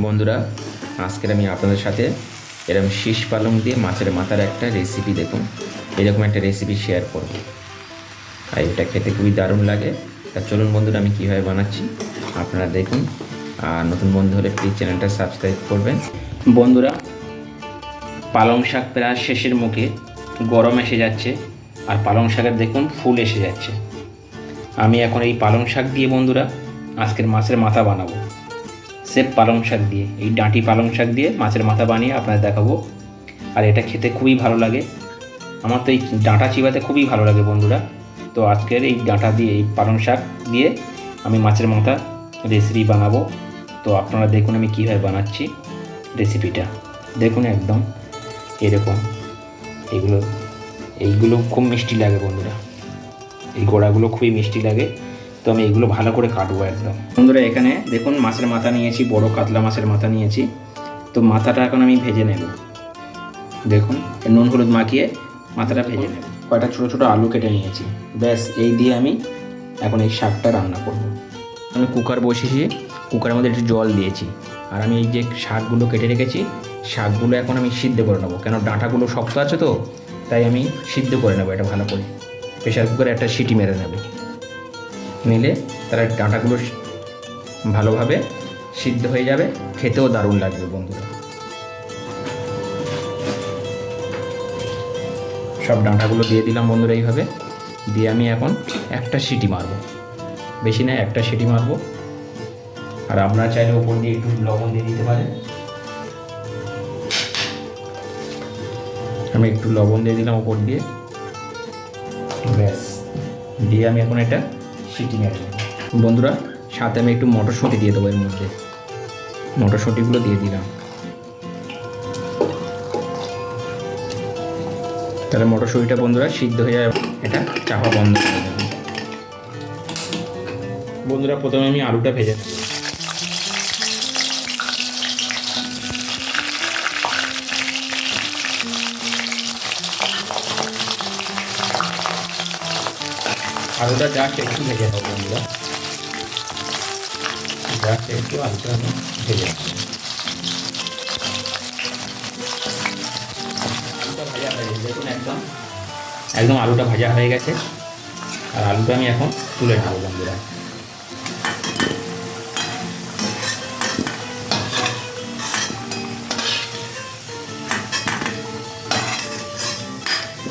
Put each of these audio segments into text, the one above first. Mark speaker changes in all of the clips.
Speaker 1: বন্ধুরা, আজকের আমি আপনাদের সাথে এরকম শীষ পালং দিয়ে মাছের মাথার একটা রেসিপি দেখুন। এরকম একটা রেসিপি শেয়ার করব। আর এটা খেতে খুবই দারুণ লাগে। তা চলুন বন্ধুরা, আমি কীভাবে বানাচ্ছি আপনারা দেখুন। আর নতুন বন্ধু হলে প্লিজ চ্যানেলটা সাবস্ক্রাইব করবেন। বন্ধুরা, পালং শাক প্রায় শেষের মুখে গরম এসে যাচ্ছে। আর পালং শাকের দেখুন, ফুল এসে যাচ্ছে। আমি এখন এই পালং শাক দিয়ে বন্ধুরা, আজকের মাছের মাথা বানাবো। সেফ পালং শাক দিয়ে, এই ডাঁটি পালং শাক দিয়ে মাছের মাথা বানিয়ে আপনাদের দেখাবো। আর এটা খেতে খুবই ভালো লাগে। আমার তো এই ডাঁটা চিবাতে খুবই ভালো লাগে বন্ধুরা। তো আজকের এই ডাঁটা দিয়ে, এই পালং শাক দিয়ে আমি মাছের মাথা রেসিপি বানাবো। তো আপনারা দেখুন আমি কীভাবে বানাচ্ছি রেসিপিটা দেখুন একদম, এরকম। এগুলো, এইগুলো খুব মিষ্টি লাগে বন্ধুরা। এই গোড়াগুলো খুবই মিষ্টি লাগে। তো আমি এগুলো ভালো করে কাটবো একদম। বন্ধুরা, এখানে দেখুন, মাছের মাথা নিয়েছি, বড় কাতলা মাছের মাথা নিয়েছি। তো মাথাটা এখন আমি ভেজে নেব। দেখুন নুন হলুদ মাখিয়ে মাথাটা ভেজে নেব। কয়টা ছোটো ছোটো আলু কেটে নিয়েছি। ব্যাস, এই দিয়ে আমি এখন এই শাকটা রান্না করব। আমি কুকার বসিয়েছি, কুকারের মধ্যে একটু জল দিয়েছি। আর আমি এই যে শাকগুলো কেটে রেখেছি, শাকগুলো এখন আমি সিদ্ধ করে নেব। কেন, ডাঁটাগুলো শক্ত আছে তো, তাই আমি সিদ্ধ করে নেব এটা ভালো করে। প্রেশার কুকারে একটা সিটি মেরে নেবে। নিলে তারা ডাঁটাগুলো ভালোভাবে সিদ্ধ হয়ে যাবে। খেতেও দারুণ লাগবে বন্ধুরা। সব ডাঁটাগুলো দিয়ে দিলাম বন্ধুরা এইভাবে। দিয়ে আমি এখন একটা সিটি মারবো। বেশি না, একটা সিটি মারবো। আর আপনারা চাইলে ওপর দিয়ে একটু লবণ দিয়ে দিতে পারেন। আমি একটু লবণ দিয়ে দিলাম ওপর দিয়ে। ব্যাস। দিয়ে আমি এখন এটা সিটি জন্য। বন্ধুরা সাথে আমি একটু মটরশুঁটি দিয়ে দেবো এর মধ্যে। মটরশুঁটিগুলো দিয়ে দিলাম। তাহলে মটরশুঁটিটা বন্ধুরা সিদ্ধ হয়ে যাবে। এটা চাপা বন্ধ করে দেবে। বন্ধুরা প্রথমে আমি আলুটা ভেজে নেব। আলুটা জাস্ট একটু ভেজে নেব বন্ধুরা। জাস্ট একটু আলুটা আমি ভেজে নেব। দেখুন একদম একদম আলুটা ভাজা হয়ে গেছে। আর আলুটা আমি এখন তুলে নেব বন্ধুরা।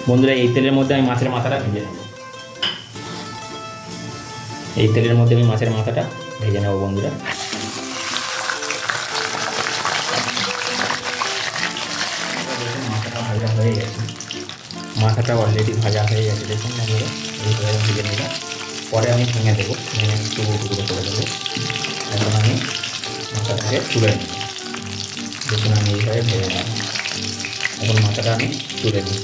Speaker 1: বন্ধুরা, এই তেলের মধ্যে আমি মাছের মাথাটা ভেজে নেব। এই তেলের মধ্যে আমি মাছের মাথাটা ভেজে নেব বন্ধুরা। মাথাটা ভাজা হয়ে গেছে। মাথাটা অলরেডি ভাজা হয়ে গেছে, দেখুন বন্ধুরা এইভাবে ভেজে নিলাম। পরে আমি ভেঙে দেবো, ভেঙে টুকরো টুকরো করে দেবো। এখন আমি মাথাটাকে তুলে নেব। দেখুন আমি এইভাবে ভেজে নেব এখন মাথাটা আমি তুলে নিই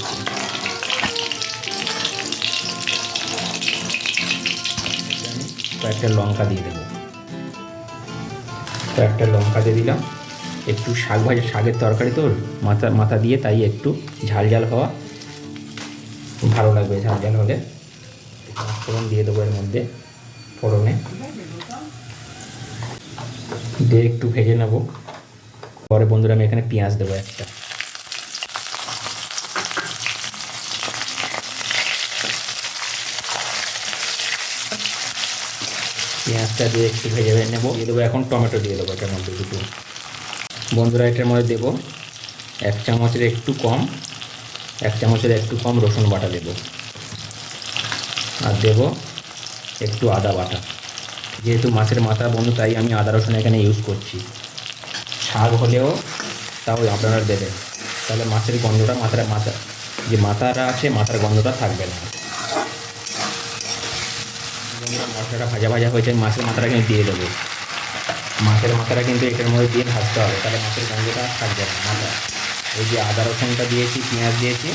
Speaker 1: কয়েকটা লঙ্কা দিয়ে দেবো। কয়েকটা লঙ্কা দিয়ে দিলাম। একটু শাক ভাজা, শাকের তরকারি তো মাথা মাথা দিয়ে তাই একটু ঝাল ঝাল হওয়া ভালো লাগবে, ঝাল ঝাল হলে। ফোড়ন দিয়ে দেবো এর মধ্যে ফোড়নে। দিয়ে একটু ভেজে নেব। পরে বন্ধুরা আমি এখানে পেঁয়াজ দেবো একটা। পেঁয়াজটা দিয়ে একটু ভেজে ভেজে নেব। দিয়ে দেবো এখন টমেটো দিয়ে দেবো এটার মধ্যে দুটো। বন্ধুরা, এটার মধ্যে দেবো এক চামচের একটু কম, এক চামচের একটু কম রসুন বাটা দেবো। আর দেবো একটু আদা বাটা। যেহেতু মাছের মাথা বন্ধু, তাই আমি আদা রসুন এখানে ইউজ করছি। শাক হলেও তাও আপনারা দেবেন। তাহলে মাছের গন্ধটা মাথার, মাথা, যে মাথাটা আছে, মাথার গন্ধটা থাকবে না। বন্ধুরা মশলাটা ভাজা ভাজা হয়েছে, মাছের মাথাটা কিন্তু দিয়ে দেবো। মাছের মাথাটা কিন্তু এটার মধ্যে দিয়ে ভাজতে হবে, তাহলে মাছের গন্ধটা থাকবে না। মাথা এই যে আদা রসুনটা দিয়েছি, পেঁয়াজ দিয়েছি,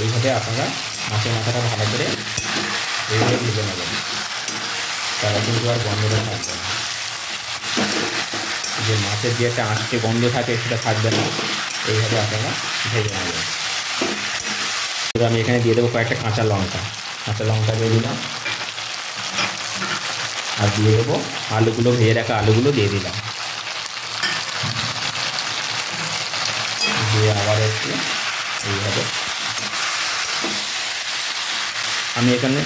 Speaker 1: এইভাবে আপনারা মাছের মাথাটা ভালো করে এইভাবে ভেজে নেবেন। তাহলে কিন্তু আর গন্ধটা থাকবে না। যে মাছের যে একটা আঁচটে গন্ধ থাকে, সেটা থাকবে না। এইভাবে আপনারা ভেজে নেবেন। আমি এখানে দিয়ে দেবো কয়েকটা কাঁচা লঙ্কা। কাঁচা লঙ্কা দিয়ে দিলাম। আর দিয়ে দেবো আলুগুলো, ভেজে রাখা আলুগুলো দিয়ে দিলাম। দিয়ে আবার একটু এইভাবে। আমি এখানে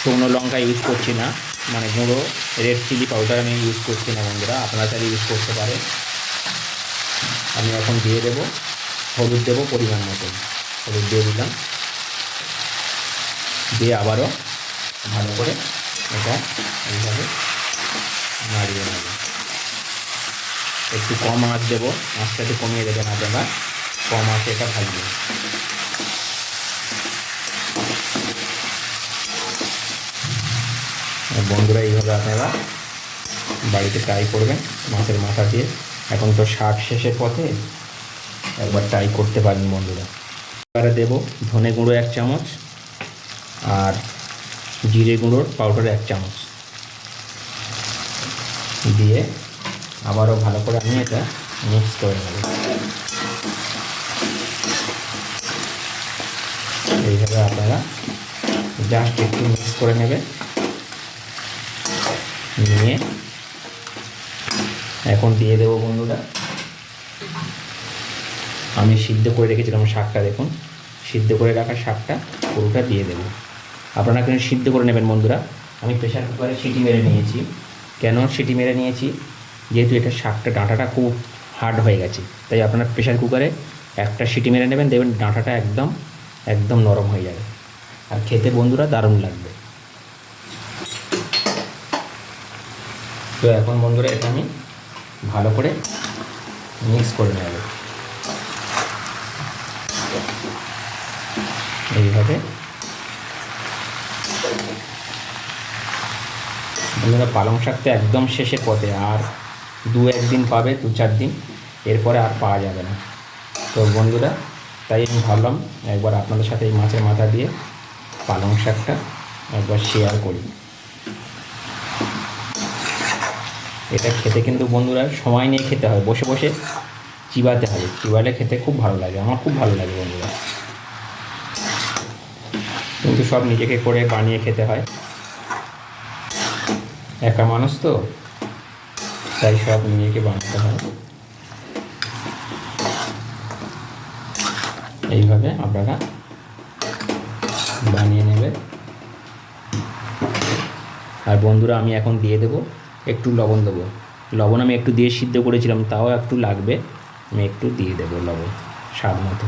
Speaker 1: শুকনো লঙ্কা ইউজ করছি না মানে গুঁড়ো রেড চিলি পাউডার আমি ইউজ করছি না বন্ধুরা, আপনারা চাইলে ইউজ করতে পারেন। আমি এখন দিয়ে দেবো, হলুদ দেবো পরিমাণ মতন হলুদ দিয়ে দিলাম। দিয়ে আবারও ভালো করে এটা এইভাবে নাড়িয়ে নেব। একটু কম আঁচ দেবো, আঁচটা কমিয়ে দেবেন আপনারা কম আঁচে এটা ভাজবেন। আর বন্ধুরা, এইভাবে আপনারা বাড়িতে ট্রাই করবেন মাছের মাথা দিয়ে। এখন তো শাক শেষের পথে একবার ট্রাই করতে পারেন বন্ধুরা। এবারে দেবো ধনে গুঁড়ো এক চামচ আর জিরে গুঁড়োর পাউডার এক চামচ। দিয়ে আবারও ভালো করে আমি এটা মিক্স করে নেব। এইভাবে আপনারা জাস্ট একটু মিক্স করে নেবেন। নিয়ে এখন দিয়ে দেবো বন্ধুরা। আমি সিদ্ধ করে রেখেছিলাম শাকটা দেখুন। সিদ্ধ করে রাখা শাকটা পুরোটা দিয়ে দেবো। আপনারা কিন্তু সিদ্ধ করে নেবেন, বন্ধুরা। আমি প্রেশার কুকারে সিটি মেরে নিয়েছি। কেন সিটি মেরে নিয়েছি? যেহেতু এটা শাকটা, ডাঁটাটা খুব হার্ড হয়ে গেছে। তাই আপনারা প্রেশার কুকারে একটা সিটি মেরে নেবেন, দেখবেন ডাঁটাটা একদম একদম নরম হয়ে যাবে। আর খেতে, বন্ধুরা, দারুণ লাগবে। তো এখন, বন্ধুরা, এটা আমি ভালো করে মিক্স করে নেব। এইভাবে বন্ধুরা পালং শাক তো একদম শেষে পথে, আর দু একদিন পাবে, দু চার দিন। এরপরে আর পাওয়া যাবে না। তো বন্ধুরা, তাই আমি ভাবলাম একবার আপনাদের সাথে এই মাছের মাথা দিয়ে পালং শাকটা একবার শেয়ার করি। এটা খেতে কিন্তু বন্ধুরা সময় নিয়ে খেতে হয়। বসে বসে চিবাতে হবে চিবালে খেতে খুব ভালো লাগে। আমার খুব ভালো লাগে বন্ধুরা। কিন্তু সব নিজেকে করে বানিয়ে খেতে হয়। একা মানুষ তো, তাই সব নিজেকে বানাতে হয়। এইভাবে আপনারা বানিয়ে নেবে আর বন্ধুরা, আমি এখন দিয়ে দেবো একটু লবণ দেবো। লবণ আমি একটু দিয়ে সিদ্ধ করেছিলাম, তাও একটু লাগবে। আমি একটু দিয়ে দেবো লবণ, স্বাদ মতো।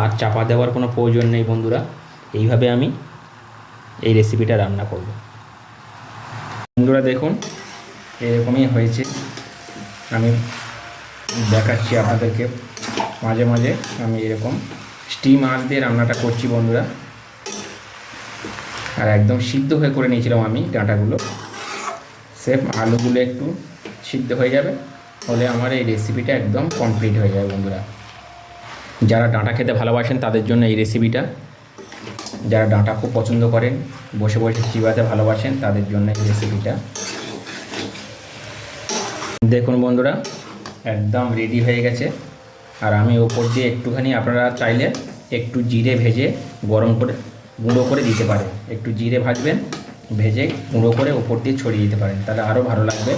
Speaker 1: আর চাপা দেওয়ার কোনো প্রয়োজন নেই বন্ধুরা। এইভাবে আমি এই রেসিপিটা রান্না করব। বন্ধুরা দেখুন, এরকমই হয়েছে। আমি দেখাচ্ছি আপনাদেরকে। মাঝে মাঝে আমি এরকম স্টিম আঁচ দিয়ে রান্নাটা করছি বন্ধুরা। আর একদম সিদ্ধ হয়ে করে নিয়েছিলাম আমি ডাঁটাগুলো। সেফ আলুগুলো একটু সিদ্ধ হয়ে যাবে, হলে আমার এই রেসিপিটা একদম কমপ্লিট হয়ে যাবে বন্ধুরা। যারা ডাঁটা খেতে ভালোবাসেন, তাদের জন্য এই রেসিপিটা যারা ডাঁটা খুব পছন্দ করেন, বসে বসে চিবাতে ভালোবাসেন, তাদের জন্য এই রেসিপিটা দেখুন বন্ধুরা, একদম রেডি হয়ে গেছে। আর আমি ওপর দিয়ে একটুখানি আপনারা চাইলে একটু জিরে ভেজে গরম করে, গুঁড়ো করে দিতে পারেন। একটু জিরে ভাজবেন, ভেজে গুঁড়ো করে ওপর দিয়ে ছড়িয়ে দিতে পারেন, তাহলে আরও ভালো লাগবে।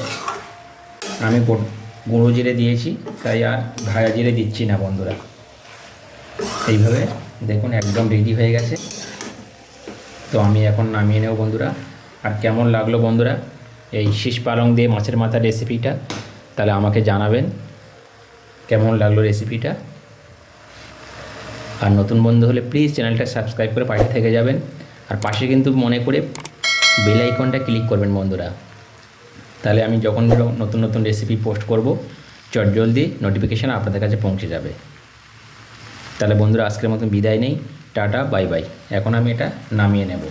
Speaker 1: আমি গুঁড়ো জিরে দিয়েছি, তাই আর ভাজা জিরে দিচ্ছি না বন্ধুরা। এইভাবে দেখুন একদম রেডি হয়ে গেছে। তো আমি এখন নামিয়ে নেব বন্ধুরা। আর কেমন লাগল বন্ধুরা এই শীষ পালং দিয়ে মাছের মাথা রেসিপিটা তাহলে আমাকে জানাবেন কেমন লাগল রেসিপিটা আর নতুন বন্ধু হলে প্লিজ চ্যানেলটা সাবস্ক্রাইব করে পাশে থেকে যাবেন। আর পাশে কিন্তু মনে করে বেল আইকনটা ক্লিক করবেন বন্ধুরা। তাহলে আমি যখন নতুন নতুন রেসিপি পোস্ট করব চটজলদি নোটিফিকেশান আপনাদের কাছে পৌঁছে যাবে। তাহলে বন্ধুরা আজকের মতন বিদায় নেই। Tata bye bye. এখন আমি এটা নামিয়ে নেব।